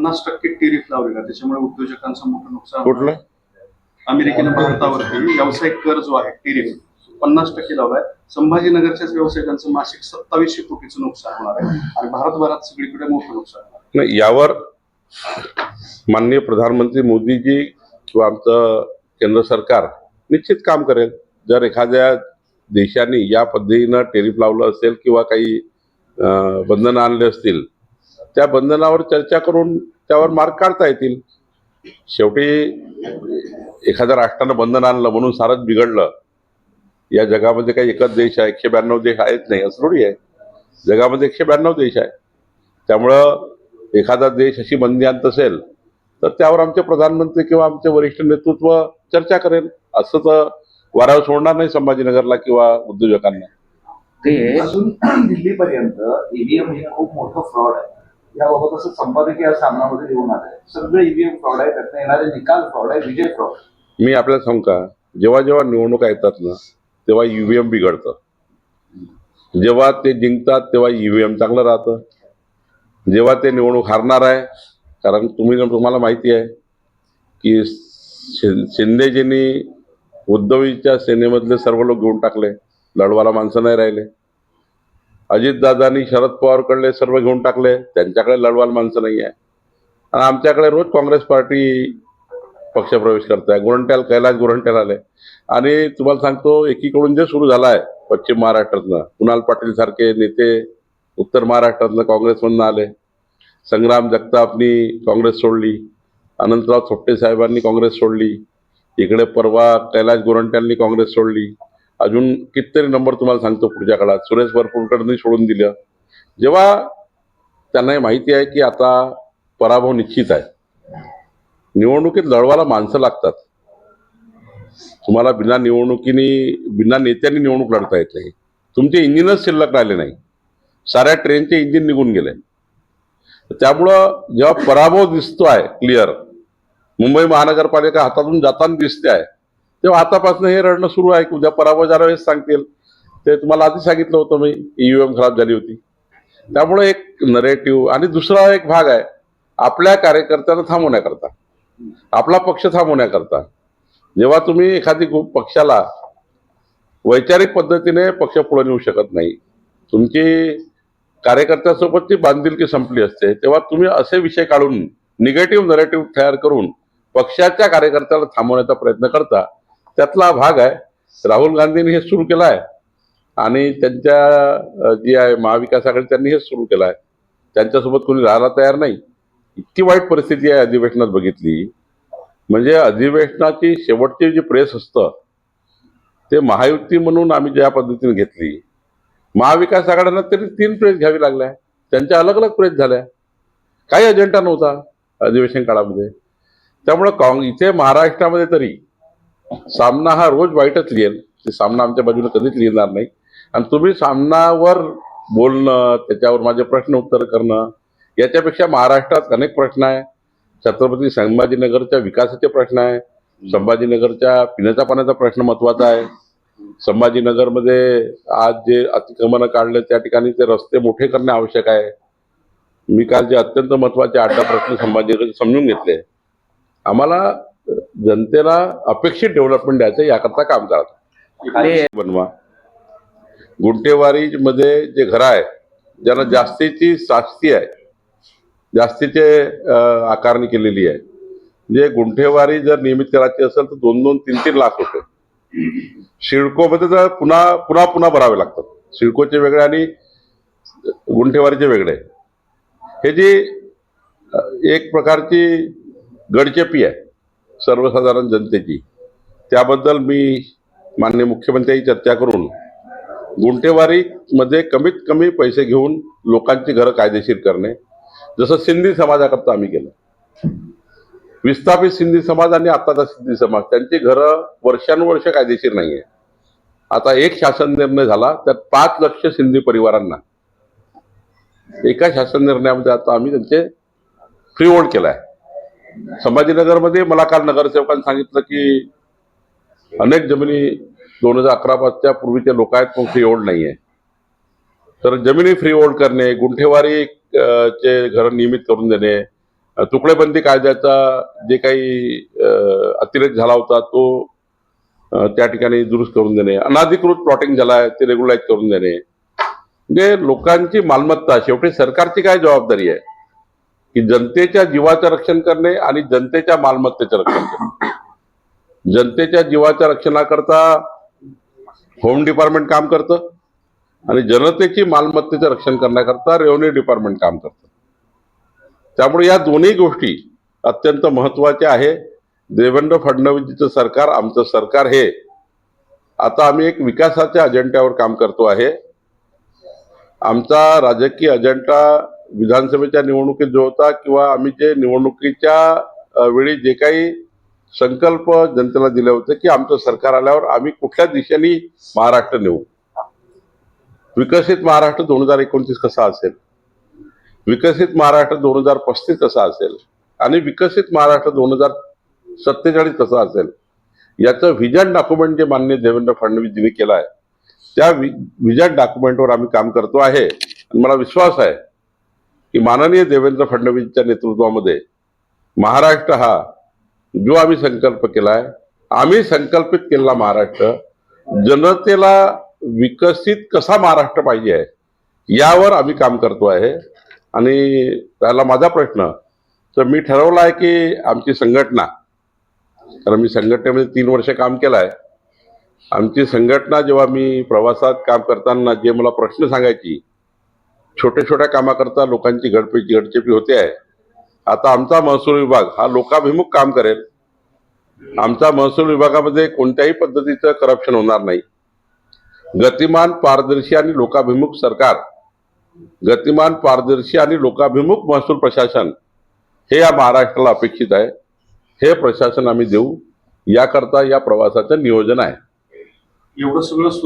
पन्नास टक्के टेरिफ लावलेला. त्याच्यामुळे उद्योजकांचं मोठं नुकसान कुठलं. अमेरिकेनं भारतावरती व्यावसायिक कर जो आहे टेरिफ. पन्नास टक्के लावलाय. संभाजीनगरच्याच व्यावसायिकांचं मासिक सत्तावीसशे कोटीचं नुकसान होणार आहे. आणि भारतभरात सगळीकडे मोठं नुकसान होणार यावर माननीय प्रधानमंत्री मोदीजी किंवा आमचं केंद्र सरकार निश्चित काम करेल. जर एखाद्या देशाने या पद्धतीनं टेरिफ लावलं असेल किंवा काही बंधनं आणले असतील त्या बंधनावर चर्चा करून त्यावर मार्ग काढता येतील. शेवटी एखाद्या राष्ट्रानं बंधन आणलं म्हणून सारंच बिघडलं. या जगामध्ये काही एकच देश आहे एकशे ब्याण्णव देश आहेत नाही असं थोडी आहे. जगामध्ये एकशे ब्याण्णव देश आहे. त्यामुळं एखादा देश अशी बंदी आणत असेल तर त्यावर आमचे प्रधानमंत्री किंवा आमचे वरिष्ठ नेतृत्व चर्चा करेल. असं तर वाऱ्यावर सोडणार नाही संभाजीनगरला किंवा उद्योजकांना. ते अजून दिल्लीपर्यंत ईव्हीएम हे खूप मोठं फ्रॉड आहे. याबाबत असं संपादकीय सामनामध्ये लिहून आलंय. सगळे ईव्हीएम फ्रॉड आहे त्यातनं येणारे निकाल फ्रॉड आहे विजय फ्रॉड मी आपल्याला सांगू का जेव्हा जेव्हा निवडणुका येतात ना तेव्हा ईव्हीएम बिघडतं. जेव्हा ते जिंकतात तेव्हा ईव्हीएम चांगलं राहतं. जेव्हा ते निवडणूक हारणार आहे कारण तुम्ही तुम्हाला माहिती आहे की शि- शिंदेजींनी उद्धवीच्या सेनेमधले सर्व लोक घेऊन टाकले लढवाला माणसं नाही राहिले. अजितदादांनी शरद पवारकडले सर्व घेऊन टाकले. त्यांच्याकडे लढवाल माणसं नाही आहे आणि आमच्याकडे रोज काँग्रेस पार्टी पक्षप्रवेश करताय. गोरंट्याल कैलास गोरंट्याल आले. आणि तुम्हाला सांगतो एकीकडून जे सुरू झालं आहे पश्चिम महाराष्ट्रातनं कुणाल पाटील सारखे नेते उत्तर महाराष्ट्रातनं काँग्रेसमधनं आले. संग्राम जगतापनी काँग्रेस सोडली. अनंतराव थोपटे साहेबांनी काँग्रेस सोडली. इकडे परवा कैलास गोरंट्यालनी काँग्रेस सोडली. अजून कितीतरी नंबर तुम्हाला सांगतो पुढच्या काळात. सुरेश वरपुडकरांनी सोडून दिलं. जेव्हा त्यांना हे माहिती आहे की आता पराभव निश्चित आहे. निवडणुकीत लढवायला माणसं लागतात. तुम्हाला बिना निवडणुकीने बिना नेत्यांनी निवडणूक लढता येत नाही. तुमचे इंजिनच शिल्लक राहिले नाही. साऱ्या ट्रेनचे इंजिन निघून गेले. त्यामुळं जेव्हा पराभव दिसतो आहे क्लिअर मुंबई महानगरपालिका हातातून जाताना दिसते आहे तेव्हा आतापासून हे रडणं सुरू आहे. की उद्या पराभव झाला वेळेस सांगतील ते तुम्हाला आधी सांगितलं होतं मी ईव्हीएम खराब झाली होती. त्यामुळे एक नरेटिव्ह आणि दुसरा एक भाग आहे आपल्या कार्यकर्त्यांना थांबवण्याकरता आपला पक्ष थांबवण्याकरता. जेव्हा तुम्ही एखादी पक्षाला वैचारिक पद्धतीने पक्ष पुढे नेऊ शकत नाही तुमची कार्यकर्त्यासोबतची बांधिलकी संपली असते तेव्हा तुम्ही असे विषय काढून निगेटिव्ह नरेटिव्ह तयार करून पक्षाच्या कार्यकर्त्याला थांबवण्याचा प्रयत्न करता त्यातला भाग आहे. राहुल गांधींनी हे सुरू केलं आहे आणि त्यांच्या जी आहे महाविकास आघाडी त्यांनी हेच सुरू केलं आहे त्यांच्यासोबत कोणी राहायला तयार नाही. इतकी वाईट परिस्थिती आहे अधिवेशनात बघितली. म्हणजे अधिवेशनाची शेवटची जी प्रेस असतं ते महायुती म्हणून आम्ही ज्या पद्धतीने घेतली. महाविकास आघाड्यांना तरी तीन प्रेस घ्यावी लागल्या. त्यांच्या अलग अलग प्रेस झाल्या. काही अजेंडा नव्हता अधिवेशन काळामध्ये. त्यामुळं काँग इथे महाराष्ट्रामध्ये तरी सामना हा रोज वाईटच लिहेल. ते सामना आमच्या बाजूने कधीच लिहिणार नाही. आणि तुम्ही सामनावर बोलणं त्याच्यावर माझे प्रश्न उत्तर करणं याच्यापेक्षा महाराष्ट्रात अनेक प्रश्न आहे. छत्रपती संभाजीनगरच्या विकासाचे प्रश्न आहे. संभाजीनगरच्या पिण्याच्या पाण्याचा प्रश्न महत्त्वाचा आहे. संभाजीनगरमध्ये आज जे अतिक्रमणं काढले त्या ठिकाणी ते रस्ते मोठे करणे आवश्यक आहे. मी काल जे अत्यंत महत्त्वाचे आठ प्रश्न संभाजीनगर समजून घेतले. आम्हाला जनतेला अपेक्षित डेव्हलपमेंट द्यायचं याकरता काम करतात बनवा. गुंटेवारी मध्ये जे घर आहे ज्यांना जास्तीची शास्ती आहे जास्तीचे आकारणी केलेली आहे जे गुंठेवारी जर नियमित करायची असेल तर दोन दोन तीन तीन लाख रुपये. सिडकोमध्ये तर पुन्हा पुन्हा पुन्हा भरावे लागतात. सिडकोचे वेगळे आणि गुंठेवारीचे वेगळे. हे जी एक प्रकारची गडचेपी आहे सर्वसाधारण जनतेची. त्याबद्दल मी माननीय मुख्यमंत्र्यांची चर्चा करून गुंटेवारीमध्ये कमीत कमी पैसे घेऊन लोकांची घरं कायदेशीर करणे जसं सिंधी समाजाकरता आम्ही केलं. विस्थापित सिंधी समाज आणि आत्ताचा सिंधी समाज त्यांची घरं वर्षानुवर्ष कायदेशीर नाही आहे आता एक शासन निर्णय झाला त्यात पाच लक्ष सिंधी परिवारांना. एका शासन निर्णयामध्ये आता आम्ही त्यांचे फ्री होल्ड आहे संभाजीनगरमध्ये मला काल नगरसेवकांनी सांगितलं की अनेक जमिनी दोन हजार अकरा पाचच्या पूर्वीचे लोक आहेत पण फ्री होल्ड नाही आहे तर जमिनी फ्री होल्ड करणे गुंठेवारी चे घर नियमित करून देणे तुकडेबंदी कायद्याचा जे काही अतिरेक झाला होता तो त्या ठिकाणी दुरुस्त करून देणे. अनाधिकृत प्लॉटिंग झाला आहे ते रेग्युलाइज करून देणे. म्हणजे लोकांची मालमत्ता शेवटी सरकारची काय जबाबदारी आहे? की जनतेच्या जीवाचं रक्षण करणे आणि जनतेच्या मालमत्तेचं रक्षण करणे. जनतेच्या जीवाच्या रक्षणाकरता होम डिपार्टमेंट काम करतं आणि जनतेची मालमत्तेचं रक्षण करण्याकरता रेव्हन्यू डिपार्टमेंट काम करतं. त्यामुळे या दोन्ही गोष्टी अत्यंत महत्त्वाच्या आहे. देवेंद्र फडणवीसचं सरकार आमचं सरकार हे आता आम्ही एक विकासाच्या अजेंड्यावर काम करतो आहे. आमचा राजकीय अजेंडा विधानसभेच्या निवडणुकीत जो होता किंवा आम्ही जे निवडणुकीच्या वेळी जे काही संकल्प जनतेला दिले होते की आमचं सरकार आल्यावर आम्ही कुठल्या दिशेने महाराष्ट्र नेऊ? विकसित महाराष्ट्र दोन हजार एकोणतीस कसा असेल? विकसित महाराष्ट्र दोन हजार पस्तीस कसा असेल? आणि विकसित महाराष्ट्र दोन हजार सत्तेचाळीस कसा असेल? याचं व्हिजन डॉक्युमेंट जे मान्य देवेंद्र फडणवीसजींनी केलं आहे त्या व्हिजन डॉक्युमेंटवर आम्ही काम करतो आहे. आणि मला विश्वास आहे की माननीय देवेंद्र फडणवीसच्या नेतृत्वामध्ये महाराष्ट्र हा जो आम्ही संकल्प केला आहे आम्ही संकल्पित केलेला महाराष्ट्र जनतेला विकसित कसा महाराष्ट्र पाहिजे आहे यावर आम्ही काम करतो आहे. आणि राहिला माझा प्रश्न तर मी ठरवलं आहे की आमची संघटना कारण मी संघटनेमध्ये तीन वर्ष काम केलं आहे आमची संघटना जेव्हा मी प्रवासात काम करताना जे मला प्रश्न सांगायची छोट्या छोट्या कामाकरता लोकांची गडपेची गडचेपी होते आहे. आता आमचा महसूल विभाग हा लोकाभिमुख काम करेल. आमचा महसूल विभागामध्ये कोणत्याही पद्धतीचं करप्शन होणार नाही. गतिमान पारदर्शी आणि लोकाभिमुख सरकार गतिमान पारदर्शी आणि लोकाभिमुख महसूल प्रशासन हे या महाराष्ट्राला अपेक्षित आहे. हे प्रशासन आम्ही देऊ. याकरता या प्रवासाचं नियोजन आहे. एवढं सगळं